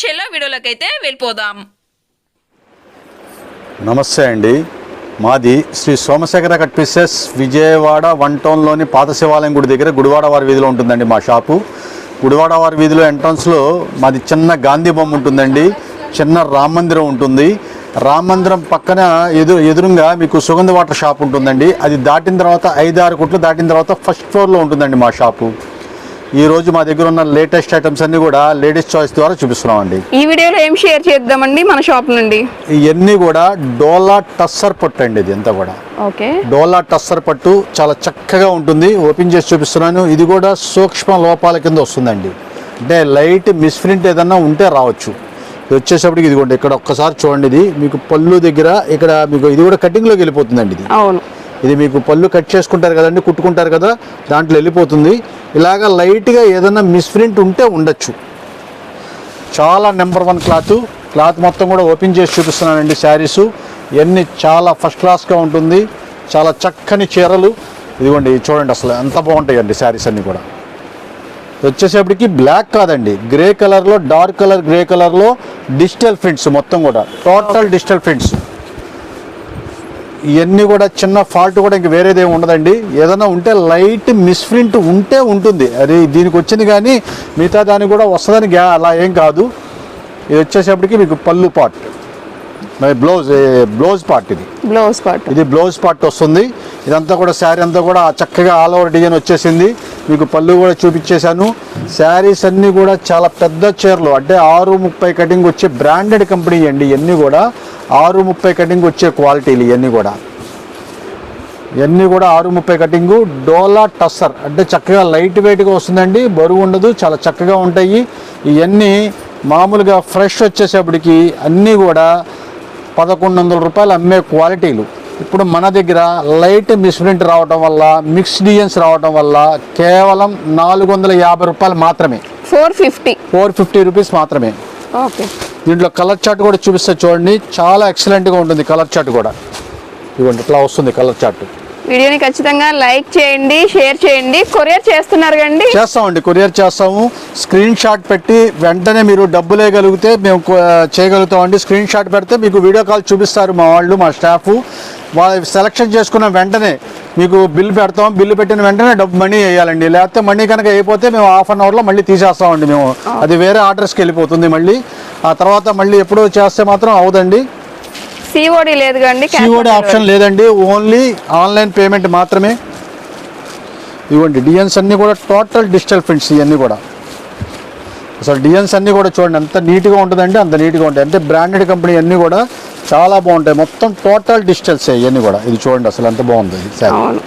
చెల్ల వీడియోలకైతే వెళ్ళిపోదాం. నమస్తే అండి. మాది Shri Somasekhara cut pieces Vijayawada one టౌన్లోని పాత శివాలయం గుడి దగ్గర గుడివాడ వారి వీధిలో ఉంటుందండి మా షాపు. గుడివాడ వారి వీధిలో ఎంట్రన్స్లో మాది చిన్న గాంధీ బొమ్మ ఉంటుందండి. చిన్న రామ మందిరం ఉంటుంది. రామ మందిరం పక్కన ఎదురు ఎదురుగా మీకు సుగంధ వాటర్ షాప్ ఉంటుందండి. అది దాటిన తర్వాత ఐదు ఆరు కుట్లు దాటిన తర్వాత ఫస్ట్ ఫ్లోర్లో ఉంటుందండి మా షాపు. ఈ రోజు మా దగ్గర ఉన్న లేటెస్ట్ ఐటమ్స్ అన్నీ కూడా లేడీస్ చాయిస్ ద్వారా చూపిస్తున్నామండి. ఈ వీడియోలో ఏం షేర్ చేద్దామండి మన షాప్ నుండి? ఇవన్నీ కూడా డోలా టస్సర్ పట్టు అండి ఇది అంతా కూడా. ఓకే. డోలా టస్సర్ పట్టు చాలా చక్కగా ఉంటుంది. ఓపెన్ చేసి చూపిస్తున్నాను. ఇది కూడా సూక్ష్మ లోపాల కింద వస్తుందండి. అంటే లైట్ మిస్ప్రింట్ ఏదన్నా ఉంటే రావచ్చు. వచ్చేసప్పటికి ఇదిగోండి ఇక్కడ ఒక్కసారి చూడండి ఇది. మీకు పళ్ళు దగ్గర ఇక్కడ మీకు ఇది కూడా కటింగ్లోకి వెళ్ళిపోతుందండి ఇది. అవును. ఇది మీకు పళ్ళు కట్ చేసుకుంటారు కదండి కుట్టుకుంటారు కదా దాంట్లో వెళ్ళిపోతుంది. ఇలాగ లైట్గా ఏదైనా మిస్ప్రింట్ ఉంటే ఉండొచ్చు. చాలా నెంబర్ వన్ క్లాత్ క్లాత్ మొత్తం కూడా ఓపెన్ చేసి చూపిస్తున్నానండి శారీస్. ఇవన్నీ చాలా ఫస్ట్ క్లాస్గా ఉంటుంది. చాలా చక్కని చీరలు. ఇదిగోండి చూడండి అసలు ఎంత బాగుంటాయండి శారీస్ అన్నీ కూడా. వచ్చేసేపటికి బ్లాక్ కాదండి గ్రే కలర్లో డార్క్ కలర్ గ్రే కలర్లో డిజిటల్ ప్రింట్స్ మొత్తం కూడా. టోటల్ డిజిటల్ ప్రింట్స్ ఇవన్నీ కూడా చిన్న ఫాల్ట్ కూడా ఇంక వేరేది ఏమి ఉండదండి. ఏదైనా ఉంటే లైట్ మిస్ప్రింట్ ఉంటే ఉంటుంది. అది దీనికి వచ్చింది కానీ మిగతా దానికి కూడా వస్తుందని అలా ఏం కాదు. ఇది వచ్చేసేపటికి మీకు పళ్ళు పార్ట్ మరి బ్లౌజ్ బ్లౌజ్ పార్ట్ ఇది. బ్లౌజ్ పార్ట్ ఇది బ్లౌజ్ పార్ట్ వస్తుంది. ఇదంతా కూడా శారీ అంతా కూడా చక్కగా ఆల్ ఓవర్ డిజైన్ వచ్చేసింది. మీకు పళ్ళు కూడా చూపించేశాను. శారీస్ అన్నీ కూడా చాలా పెద్ద చీరలు. అంటే ఆరు ముప్పై కటింగ్ వచ్చే బ్రాండెడ్ కంపెనీ అండి ఇవన్నీ కూడా. ఆరు ముప్పై కటింగ్ వచ్చే క్వాలిటీలు ఇవన్నీ కూడా. ఇవన్నీ కూడా ఆరు ముప్పై కటింగు. డోలా టస్సర్. అంటే చక్కగా లైట్ వెయిట్గా వస్తుందండి. బరువు ఉండదు చాలా చక్కగా ఉంటాయి. ఇవన్నీ మామూలుగా ఫ్రెష్ వచ్చేసేపటికి అన్నీ కూడా పదకొండు వందల రూపాయలు అమ్మే క్వాలిటీలు. ఇప్పుడు మన దగ్గర లైట్ మిస్ప్రింట్ రావటం వల్ల మిక్స్ డిజైన్స్ రావటం వల్ల కేవలం నాలుగు వందల యాభై రూపాయలు మాత్రమే. Four fifty. Four fifty rupees మాత్రమే. ఓకే. దీంట్లో కలర్ చార్ట్ కూడా చూపిస్తే చూడండి. చాలా ఎక్సలెంట్గా ఉంటుంది కలర్ చార్ట్ కూడా. ఇవ్వండి ఇట్లా వస్తుంది కలర్ చార్ట్. వీడియోని ఖచ్చితంగా లైక్ చేయండి షేర్ చేయండి కొరియర్ చేస్తున్నారు కండి చేస్తామండి కొరియర్ చేస్తాము. స్క్రీన్ షాట్ పెట్టి వెంటనే మీరు డబ్బులు వేయగలిగితే మేము చేయగలుగుతామండి. స్క్రీన్ షాట్ పెడితే మీకు వీడియో కాల్ చూపిస్తారు మా వాళ్ళు మా స్టాఫ్. వాళ్ళు సెలెక్షన్ చేసుకున్న వెంటనే మీకు బిల్ పెడతాం. బిల్లు పెట్టిన వెంటనే డబ్బు మనీ వేయాలండి. లేకపోతే మనీ కనుక అయిపోతే మేము హాఫ్ అన్ అవర్లో మళ్ళీ తీసేస్తామండి మేము. అది వేరే ఆర్డర్స్కి వెళ్ళిపోతుంది మళ్ళీ. ఆ తర్వాత మళ్ళీ ఎప్పుడో చేస్తే మాత్రం అవదండి. సిఓడి లేదు సిఓడి ఆప్షన్ లేదండి. ఓన్లీ ఆన్లైన్ పేమెంట్ మాత్రమే. ఇవ్వండి డిజైన్స్ అన్నీ కూడా టోటల్ డిజిటల్ ప్రింట్స్ ఇవన్నీ కూడా. అసలు డిజైన్స్ అన్నీ కూడా చూడండి. ఎంత నీట్గా ఉంటుందండి అంత నీట్గా ఉంటాయి అంటే బ్రాండెడ్ కంపెనీ అన్నీ కూడా చాలా బాగుంటాయి. మొత్తం టోటల్ డిజిటల్స్ ఇవన్నీ కూడా. ఇది చూడండి అసలు ఎంత బాగుంది అవును.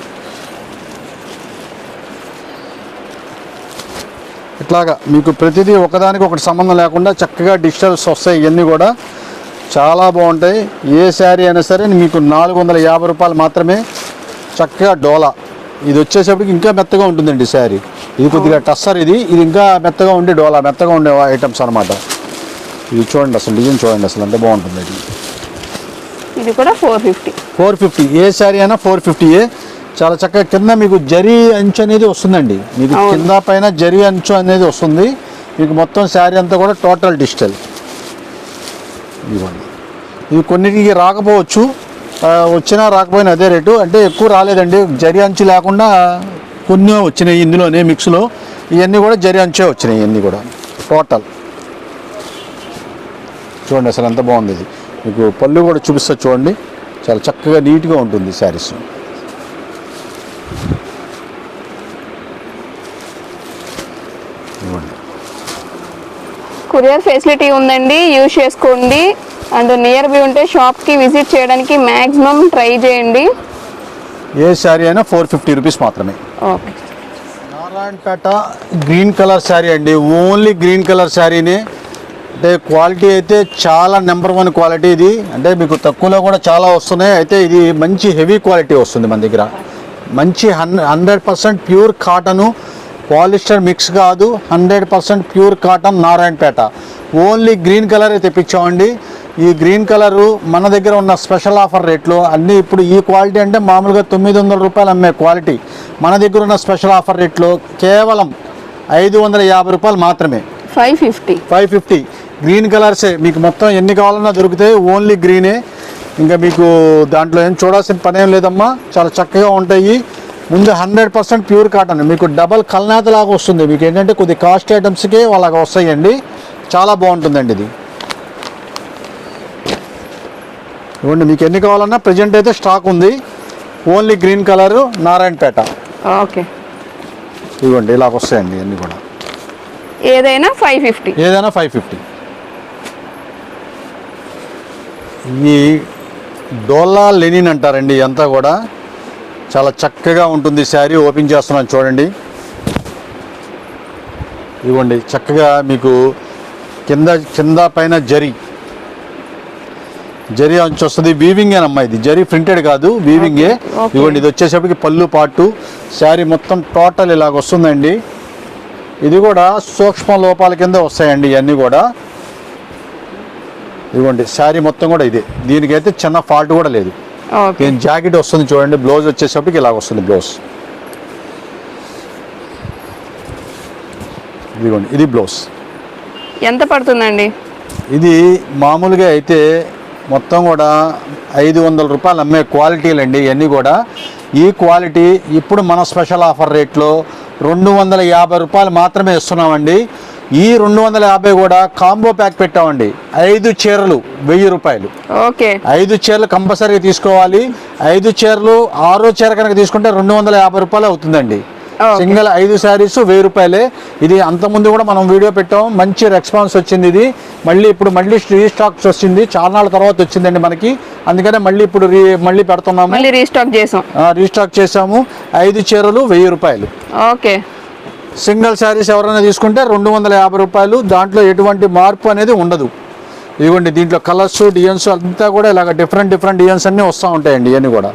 ఇట్లాగా మీకు ప్రతిదీ ఒకదానికి ఒకటి సంబంధం లేకుండా చక్కగా డిజిటల్స్ వస్తాయి ఇవన్నీ కూడా. చాలా బాగుంటాయి. ఏ శారీ అయినా సరే మీకు నాలుగు వందల యాభై రూపాయలు మాత్రమే చక్కగా డోలా. ఇది వచ్చేసప్పటికి ఇంకా మెత్తగా ఉంటుందండి శారీ. ఇది కొద్దిగా టస్సర్ ఇది. ఇది ఇంకా మెత్తగా ఉండే డోలా మెత్తగా ఉండే ఐటమ్స్ అనమాట ఇది చూడండి అసలు డిజైన్ చూడండి అసలు ఎంత బాగుంటుంది ఇది. ఇది కూడా ఫోర్ ఫిఫ్టీ. Four fifty. ఏ శారీ అయినా ఫోర్ ఫిఫ్టీయే చాలా చక్కగా కింద మీకు జరీ అంచు అనేది వస్తుందండి. మీకు. కింద పైన జరీ అంచు అనేది వస్తుంది. మీకు మొత్తం శారీ అంతా కూడా టోటల్ డిజిటల్. ఇవ్వండి ఇవి కొన్నిటికి రాకపోవచ్చు. వచ్చినా రాకపోయినా అదే రేటు. అంటే ఎక్కువ రాలేదండి. జరి అంచు లేకుండా కొన్ని వచ్చినాయి ఇందులోనే మిక్స్లో. ఇవన్నీ కూడా జరి అంచే వచ్చినాయి ఇవన్నీ కూడా. టోటల్. చూడండి అసలు ఎంత బాగుంది ఇది. మీకు పళ్ళు కూడా చూపిస్తా చూడండి. చాలా చక్కగా నీట్గా ఉంటుంది శారీస్. కొరియర్ ఫెసిలిటీ ఉందండి యూజ్ చేసుకోండి. అండ్ నియర్ బై ఉంటే షాప్కి విజిట్ చేయడానికి మ్యాక్సిమం ట్రై చేయండి. ఏ శారీ అయినా ఫోర్ ఫిఫ్టీ రూపీస్ మాత్రమే. Okay. Narayanpet green colour sari అండి ఓన్లీ గ్రీన్ కలర్ శారీని. అంటే క్వాలిటీ అయితే చాలా నెంబర్ వన్ క్వాలిటీ ఇది. అంటే మీకు తక్కువలో కూడా చాలా వస్తున్నాయి. అయితే ఇది మంచి హెవీ క్వాలిటీ వస్తుంది మన దగ్గర. మంచి హన్ hundred percent pure cotton polyester mix కాదు. Hundred percent pure cotton Narayanpet. Only green colour తెప్పించామండి. ఈ గ్రీన్ కలరు మన దగ్గర ఉన్న స్పెషల్ ఆఫర్ రేట్లో అన్నీ ఇప్పుడు ఈ క్వాలిటీ అంటే మామూలుగా తొమ్మిది వందల రూపాయలు అమ్మే క్వాలిటీ. మన దగ్గర ఉన్న స్పెషల్ ఆఫర్ రేట్లో కేవలం ఐదు వందల యాభై రూపాయలు మాత్రమే. Five fifty. Five fifty. Green కలర్సే మీకు మొత్తం ఎన్ని కావాలన్నా దొరుకుతాయి. ఓన్లీ గ్రీనే. ఇంకా మీకు దాంట్లో ఏం చూడాల్సిన పని ఏం లేదమ్మా. చాలా చక్కగా ఉంటాయి. ముందు హండ్రెడ్ పర్సెంట్ ప్యూర్ కాటన్. మీకు డబల్ కల్నాథ లాగా వస్తుంది. మీకు ఏంటంటే కొద్ది కాస్ట్ ఐటమ్స్కే వాళ్ళగా వస్తాయండి. చాలా బాగుంటుందండి ఇది. ఇవ్వండి మీకు ఎన్ని కావాలన్నా ప్రజెంట్ అయితే స్టాక్ ఉంది. Only green colour Narayanpet. Okay. ఇవ్వండి ఇలాగ వస్తాయండి అన్నీ కూడా. ఏదైనా ఫైవ్ ఫిఫ్టీ. ఏదైనా ఫైవ్ ఫిఫ్టీ. ఈ డోలా లెనిన్ అంటారండి అంతా కూడా. చాలా చక్కగా ఉంటుంది శారీ ఓపెన్ చేస్తున్నాను చూడండి. ఇవ్వండి చక్కగా మీకు కింద కింద పైన జరి. జరి అంచు వస్తుంది వీవింగ్ అమ్మా ఇది? జరి ప్రింటెడ్ కాదు వీవింగే. ఇవ్వండి ఇది వచ్చేసరికి పళ్ళు పాటు. శారీ మొత్తం టోటల్ ఇలాగ వస్తుందండి. ఇది కూడా సూక్ష్మ లోపాల కింద వస్తాయండి ఇవన్నీ కూడా. ఇదిగోండి శారీ మొత్తం కూడా ఇదే. దీనికైతే చిన్న ఫాల్ట్ కూడా లేదు. దీని జాకెట్ వస్తుంది చూడండి బ్లౌజ్ వచ్చేసరికి ఇలాగ వస్తుంది బ్లౌజ్ ఇదిగోండి ఇది బ్లౌజ్ ఎంత పడుతుందండి? ఇది మామూలుగా అయితే మొత్తం కూడా ఐదు వందల రూపాయలు అమ్మే క్వాలిటీలు అండి ఇవన్నీ కూడా. ఈ క్వాలిటీ ఇప్పుడు మన స్పెషల్ ఆఫర్ రేట్లో రెండు వందల యాభై రూపాయలు మాత్రమే ఇస్తున్నామండి. ఈ రెండు వందల యాభై కూడా కాంబో ప్యాక్ పెట్టామండి. ఐదు చీరలు వెయ్యి రూపాయలు. ఓకే. ఐదు చీరలు కంపల్సరీగా తీసుకోవాలి. ఐదు చీరలు ఆరో చీర కనుక తీసుకుంటే రెండు వందల యాభై రూపాయలు అవుతుందండి. సింగిల్ ఐదు శారీస్ వెయ్యి రూపాయలే. ఇది అంతకుముందు కూడా మనం వీడియో పెట్టాం. మంచి రెస్పాన్స్ వచ్చింది ఇది. మళ్ళీ ఇప్పుడు మళ్ళీ రీస్టాక్స్ వచ్చింది. చాలా నాళ్ళ తర్వాత వచ్చిందండి మనకి. అందుకనే మళ్ళీ ఇప్పుడు మళ్ళీ పెడుతున్నాము. రీస్టాక్ చేసాం. రీస్టాక్ చేసాము. ఐదు చీరలు వెయ్యి రూపాయలు. ఓకే. సింగిల్ శారీస్ ఎవరైనా తీసుకుంటే రెండు వందల యాభై రూపాయలు దాంట్లో ఎటువంటి మార్పు అనేది ఉండదు. ఇదిగోండి దీంట్లో కలర్స్ డిజైన్స్ అంతా కూడా ఇలాగ డిఫరెంట్ డిఫరెంట్ డిజైన్స్ అన్నీ వస్తూ ఉంటాయండి ఇవన్నీ కూడా.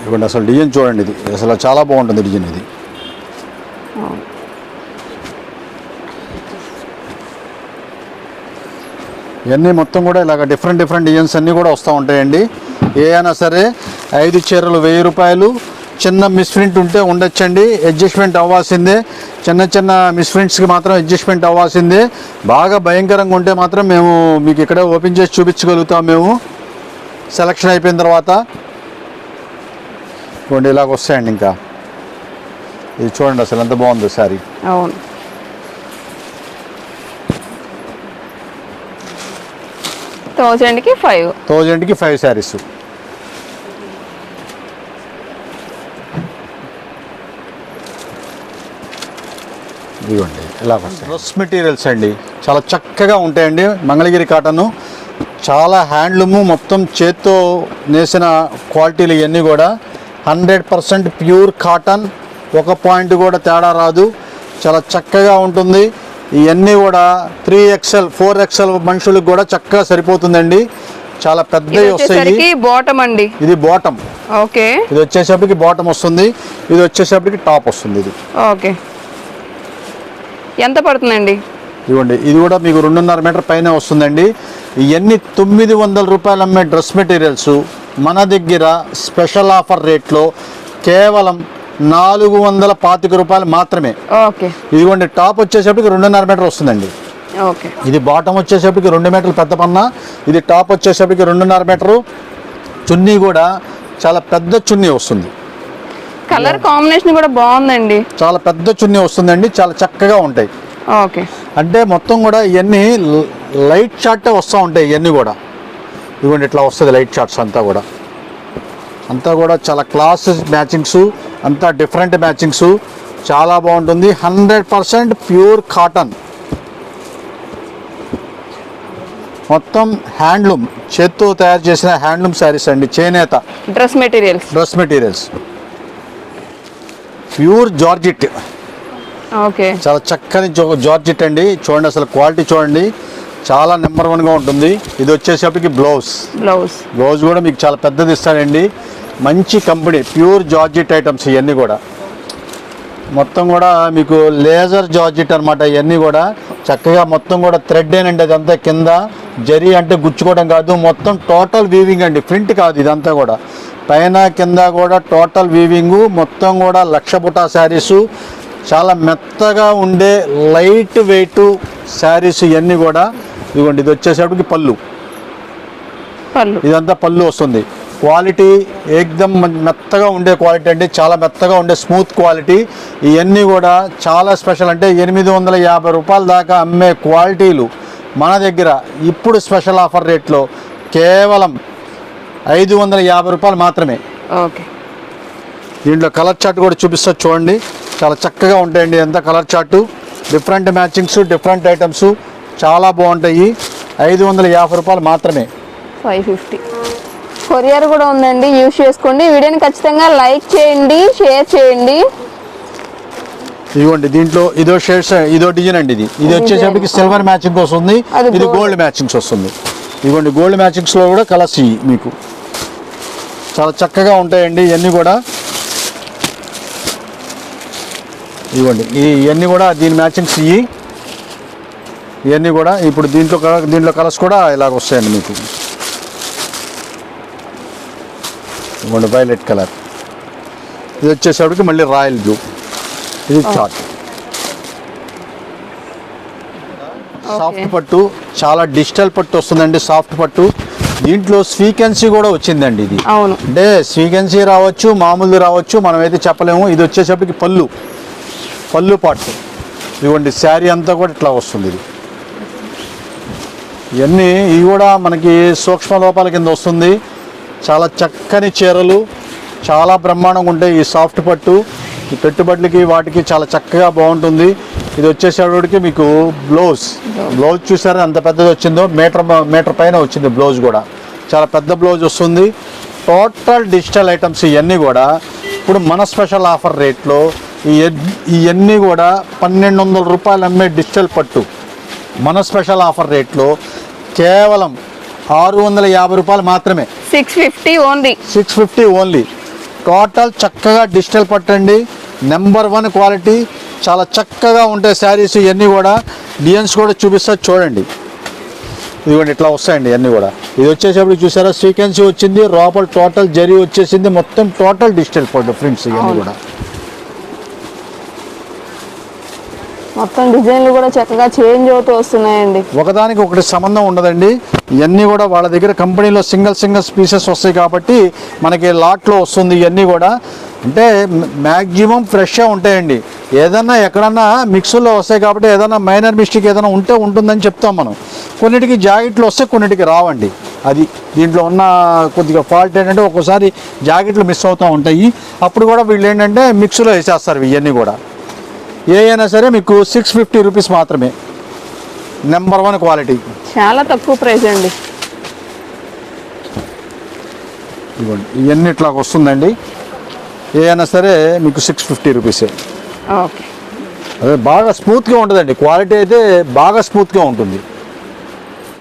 ఇదిగోండి అసలు డిజైన్ చూడండి ఇది. అసలు చాలా బాగుంటుంది డిజైన్ ఇది. ఇవన్నీ మొత్తం కూడా ఇలాగ డిఫరెంట్ డిఫరెంట్ డిజైన్స్ అన్నీ కూడా వస్తూ ఉంటాయండి. ఏ అయినా సరే ఐదు చీరలు వెయ్యి రూపాయలు. చిన్న మిస్ప్రింట్ ఉంటే ఉండొచ్చండి. అడ్జస్ట్మెంట్ అవ్వాల్సిందే. చిన్న చిన్న మిస్ప్రింట్స్కి మాత్రం అడ్జస్ట్మెంట్ అవ్వాల్సిందే. బాగా భయంకరంగా ఉంటే మాత్రం మేము మీకు ఇక్కడే ఓపెన్ చేసి చూపించగలుగుతాం మేము. సెలక్షన్ అయిపోయిన తర్వాత. చూడండి ఇలాగ వస్తాయండి ఇంకా. ఇది చూడండి అసలు ఎంత బాగుందో సారీ అవును. థౌజండ్కి ఫైవ్. థౌజండ్కి ఫైవ్ శారీస్. ఇదిగోండి ఇలా డ్రెస్ మెటీరియల్స్ అండి. చాలా చక్కగా ఉంటాయండి. మంగళగిరి కాటను. చాలా హ్యాండ్లూము మొత్తం చేత్తో నేసిన క్వాలిటీలు ఇవన్నీ కూడా. Hundred percent pure cotton. ఒక పాయింట్ కూడా తేడా రాదు. చాలా చక్కగా ఉంటుంది. ఇవన్నీ కూడా త్రీ ఎక్స్ఎల్ ఫోర్ ఎక్స్ఎల్ మనుషులకు కూడా చక్కగా సరిపోతుందండి. చాలా పెద్దవి వస్తాయి. బాటమ్ అండి. ఇది బాటమ్ ఓకే. ఇది వచ్చేసరికి బాటమ్ వస్తుంది. ఇది వచ్చేసరికి టాప్ వస్తుంది ఇది. ఓకే. ఎంత పడుతుందండి? ఇవ్వండి ఇది కూడా మీకు రెండున్నర మీటర్ పైన వస్తుందండి. ఇవన్నీ తొమ్మిది వందల రూపాయలు అమ్మే డ్రెస్ మెటీరియల్స్ మన దగ్గర స్పెషల్ ఆఫర్ రేట్లో కేవలం నాలుగు వందల పాతిక రూపాయలు మాత్రమే. ఓకే. ఇదిగోండి టాప్ వచ్చేసరికి రెండున్నర మీటర్ వస్తుందండి. ఓకే. ఇది బాటమ్ వచ్చేసరికి రెండు మీటర్లు పెద్ద పన్న ఇది టాప్ వచ్చేసరికి రెండున్నర మీటరు. చున్నీ కూడా చాలా పెద్ద చున్నీ వస్తుంది. కలర్ కాంబినేషన్ కూడా బాగుందండి. చాలా పెద్ద చున్నీ వస్తుందండి చాలా చక్కగా ఉంటాయి. ఓకే. అంటే మొత్తం కూడా ఇవన్నీ లైట్ షార్టే వస్తూ ఉంటాయి ఇవన్నీ కూడా. ఇవ్వండి ఇట్లా వస్తుంది లైట్ షార్ట్స్ అంతా కూడా. అంతా కూడా చాలా క్లాస్ మ్యాచింగ్స్ అంతా డిఫరెంట్ మ్యాచింగ్స్. చాలా బాగుంటుంది. Hundred percent pure cotton. మొత్తం హ్యాండ్లూమ్. చేత్తో తయారు చేసిన హ్యాండ్లూమ్ శారీస్ అండి. చేనేత. Dress materials. Dress materials. Pure georgette. Okay. చాలా చక్కని జార్జిట్ అండి. చూడండి అసలు క్వాలిటీ చూడండి. చాలా నెంబర్ వన్గా ఉంటుంది. ఇది వచ్చేసరికి బ్లౌజ్. బ్లౌజ్. బ్లౌజ్ కూడా మీకు చాలా పెద్దది ఇస్తాడండి మంచి కంపెనీ ప్యూర్ జార్జిట్ ఐటమ్స్ ఇవన్నీ కూడా. మొత్తం కూడా మీకు లేజర్ జార్జిట్ అనమాట ఇవన్నీ కూడా. చక్కగా మొత్తం కూడా థ్రెడ్ ఏనండి అదంతా కింద. జరీ అంటే గుచ్చుకోవడం కాదు మొత్తం టోటల్ వీవింగ్ అండి. ప్రింట్ కాదు ఇదంతా కూడా. పైన కింద కూడా టోటల్ వీవింగ్ మొత్తం కూడా లక్ష బుటా శారీసు. చాలా మెత్తగా ఉండే లైట్ వెయిట్ శారీస్ ఇవన్నీ కూడా. ఇదిగోండి ఇది వచ్చేసరికి పళ్ళు. పళ్ళు. ఇదంతా పళ్ళు వస్తుంది. క్వాలిటీ ఏకదమ్ మం- మెత్తగా ఉండే క్వాలిటీ అండి చాలా మెత్తగా ఉండే స్మూత్ క్వాలిటీ. ఇవన్నీ కూడా చాలా స్పెషల్ అంటే ఎనిమిది వందల యాభై రూపాయల దాకా అమ్మే క్వాలిటీలు మన దగ్గర ఇప్పుడు స్పెషల్ ఆఫర్ రేట్లో కేవలం ఐదు వందల యాభై రూపాయలు మాత్రమే. ఓకే. దీంట్లో కలర్ చార్ట్ కూడా చూపిస్తా చూడండి. చాలా చక్కగా ఉంటాయండి ఎంత colour chart. Different matchings different items చాలా బాగుంటాయి. ఐదు వందల యాభై రూపాయలు మాత్రమే. Five fifty. కొరియర్ కూడా ఉందండి యూజ్ చేసుకోండి. వీడియోని ఖచ్చితంగా లైక్ చేయండి షేర్ చేయండి. ఇదిగోండి దీంట్లో ఇదో షేడ్స్ ఇదో డిజైన్ అండి ఇది. ఇది వచ్చేసరికి సిల్వర్ మ్యాచింగ్ వస్తుంది. ఇది. గోల్డ్ మ్యాచింగ్స్ వస్తుంది. ఇదిగోండి గోల్డ్ మ్యాచింగ్స్లో కూడా కలర్స్ ఇవి మీకు. చాలా చక్కగా ఉంటాయండి ఇవన్నీ కూడా. ఇవ్వండి ఇవన్నీ కూడా దీని మ్యాచింగ్స్ ఇవి. ఇవన్నీ కూడా ఇప్పుడు దీంట్లో దీంట్లో కలర్స్ కూడా ఇలాగ వస్తాయండి మీకు. ఇవ్వండి వైలెట్ కలర్ ఇది వచ్చేసరికి మళ్ళీ రాయల్ బ్లూ ఇది చాట్ సాఫ్ట్ పట్టు చాలా డిజిటల్ పట్టు వస్తుందండి సాఫ్ట్ పట్టు. దీంట్లో స్వీకెన్సీ కూడా వచ్చిందండి ఇది. అవును. అంటే స్వీకెన్సీ రావచ్చు మామూలు రావచ్చు మనం అయితే చెప్పలేము. ఇది వచ్చేసరికి పళ్ళు. పళ్ళు పాటు. ఇదిగోండి శారీ అంతా కూడా ఇట్లా వస్తుంది ఇది. ఇవన్నీ ఇవి కూడా మనకి సూక్ష్మ లోపాల కింద వస్తుంది. చాలా చక్కని చీరలు చాలా బ్రహ్మాండంగా ఉంటాయి ఈ సాఫ్ట్ పట్టు. ఈ పెట్టుబడులకి వాటికి చాలా చక్కగా బాగుంటుంది. ఇది వచ్చేసేవాడికి మీకు బ్లౌజ్. బ్లౌజ్ చూసారా ఎంత పెద్దది వచ్చిందో? మీటర్ మీటర్ పైన వచ్చింది బ్లౌజ్ కూడా. చాలా పెద్ద బ్లౌజ్ వస్తుంది. టోటల్ డిజిటల్ ఐటమ్స్ ఇవన్నీ కూడా ఇప్పుడు మన స్పెషల్ ఆఫర్ రేట్లో ఈ ఇవన్నీ కూడా పన్నెండు వందల రూపాయలు అమ్మే డిజిటల్ పట్టు. మన స్పెషల్ ఆఫర్ రేట్లో కేవలం ఆరు వందల యాభై రూపాయలు మాత్రమే. Six fifty only. Six fifty only. Total చక్కగా డిజిటల్ పట్టండి. Number one quality. చాలా చక్కగా ఉంటాయి శారీస్ ఇవన్నీ కూడా. డిజైన్స్ కూడా చూపిస్తా చూడండి. ఇదిగోండి ఇట్లా వస్తాయండి ఇవన్నీ కూడా. ఇది వచ్చేసేప్పుడు చూసారా? సీక్వెన్సీ వచ్చింది. లోపల టోటల్ జరీ వచ్చేసింది. మొత్తం టోటల్ డిజిటల్ ఫ్రెండ్స్ ఇవన్నీ కూడా. మొత్తం డిజైన్లు కూడా చక్కగా చేంజ్ అవుతూ వస్తున్నాయండి. ఒకదానికి ఒకటి సంబంధం ఉండదండి. ఇవన్నీ కూడా వాళ్ళ దగ్గర కంపెనీలో సింగిల్ సింగిల్ పీసెస్ వస్తాయి కాబట్టి మనకి లాట్లో వస్తుంది ఇవన్నీ కూడా. అంటే మ్యాక్సిమం ఫ్రెష్గా ఉంటాయండి. ఏదన్నా ఎక్కడన్నా మిక్స్లో వస్తాయి కాబట్టి ఏదైనా మైనర్ మిస్టేక్ ఏదైనా ఉంటే ఉంటుందని చెప్తాం మనం. కొన్నిటికి జాకెట్లు వస్తే కొన్నిటికి రావండి. అది దీంట్లో ఉన్న కొద్దిగా ఫాల్ట్ ఏంటంటే ఒక్కోసారి జాకెట్లు మిస్ అవుతూ ఉంటాయి. అప్పుడు కూడా వీళ్ళు ఏంటంటే మిక్స్లో వేసేస్తారు ఇవన్నీ కూడా. ఏ అయినా సరే మీకు సిక్స్ ఫిఫ్టీ రూపీస్ మాత్రమే. నెంబర్ వన్ క్వాలిటీ చాలా తక్కువ ప్రైస్ అండి. ఇవ్వండి ఇవన్నీ ఇట్లా వస్తుందండి. ఏ అయినా సరే మీకు సిక్స్ ఫిఫ్టీ రూపీసే ఓకే. అదే బాగా స్మూత్గా ఉంటుందండి. క్వాలిటీ అయితే బాగా స్మూత్గా ఉంటుంది.